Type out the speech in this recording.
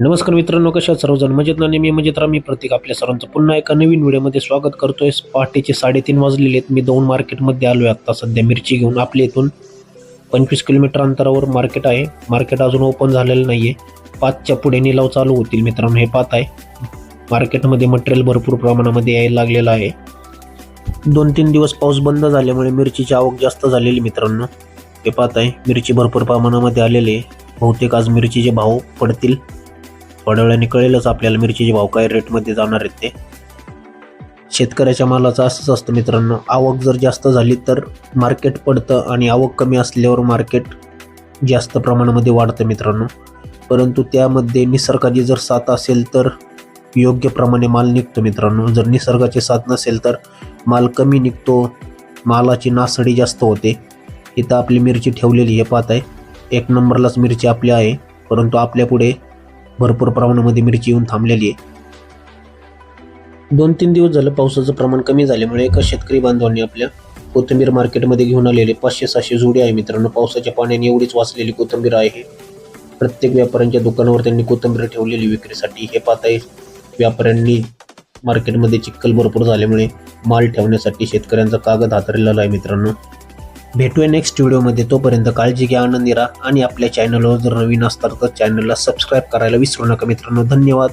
नमस्कार मित्रांनो कशा सर्वजण? मजेत ना? मी मजेत मी प्रतीक आपल्या सर्वांचं पुन्हा एका नवीन व्हिडिओमध्ये स्वागत करतोय. पहाटेचे साडेतीन वाजलेले आहेत. मी दोन मार्केटमध्ये आलो आहे आत्ता सध्या. मिरची घेऊन आपल्या इथून पंचवीस किलोमीटर अंतरावर मार्केट आहे. मार्केट अजून ओपन झालेलं नाही आहे पाचच्या पुढे निलाव चालू होतील मित्रांनो हे पाहत आहे. मार्केटमध्ये मटेरियल भरपूर प्रमाणामध्ये यायला लागलेलं आहे. दोन तीन दिवस पाऊस बंद झाल्यामुळे मिरचीची आवक जास्त झालेली मित्रांनो. हे पाहत आहे. मिरची भरपूर प्रमाणामध्ये आलेली आहे. बहुतेक आज मिरचीचे भाव पडतील. थोड्या वेळाने कळेलच आपल्याला मिरचीचे भाव काय रेटमध्ये जाणार आहेत ते. शेतकऱ्याच्या मालाचं असंच असतं मित्रांनो आवक जर जास्त झाली तर मार्केट पडतं आणि आवक कमी असल्यावर मार्केट जास्त प्रमाणामध्ये वाढतं मित्रांनो. परंतु त्यामध्ये निसर्गाची जर साथ असेल तर योग्य प्रमाणे माल निघतो मित्रांनो. जर निसर्गाची साथ नसेल तर माल कमी निघतो मालाची नासडी जास्त होते. इथं आपली मिरची ठेवलेली हे पाहत आहे एक नंबरलाच मिरची आपली आहे. परंतु आपल्यापुढे भरपूर प्रमाणामध्ये मिरची येऊन थांबलेली आहे. दोन तीन दिवस झालं पावसाचं प्रमाण कमी झाल्यामुळे एका शेतकरी बांधवांनी आपल्या कोथिंबीर मार्केटमध्ये घेऊन आलेले पाचशे सहाशे जोडी आहे मित्रांनो. पावसाच्या पाण्याने एवढीच वाचलेली कोथिंबीर आहे. प्रत्येक व्यापाऱ्यांच्या दुकानावर त्यांनी कोथिंबीर ठेवलेली विक्रीसाठी. हे पाहता व्यापाऱ्यांनी मार्केटमध्ये चिक्कल भरपूर झाल्यामुळे माल ठेवण्यासाठी शेतकऱ्यांचा कागद हातरलेला आहे मित्रांनो. भेटूया नेक्स्ट व्हिडिओमध्ये तोपर्यंत काळजी घ्या आनंदी राहा आणि आपल्या चॅनलवर जर नवीन असतात तर चॅनलला सबस्क्राईब करायला विसरू नका मित्रांनो. धन्यवाद.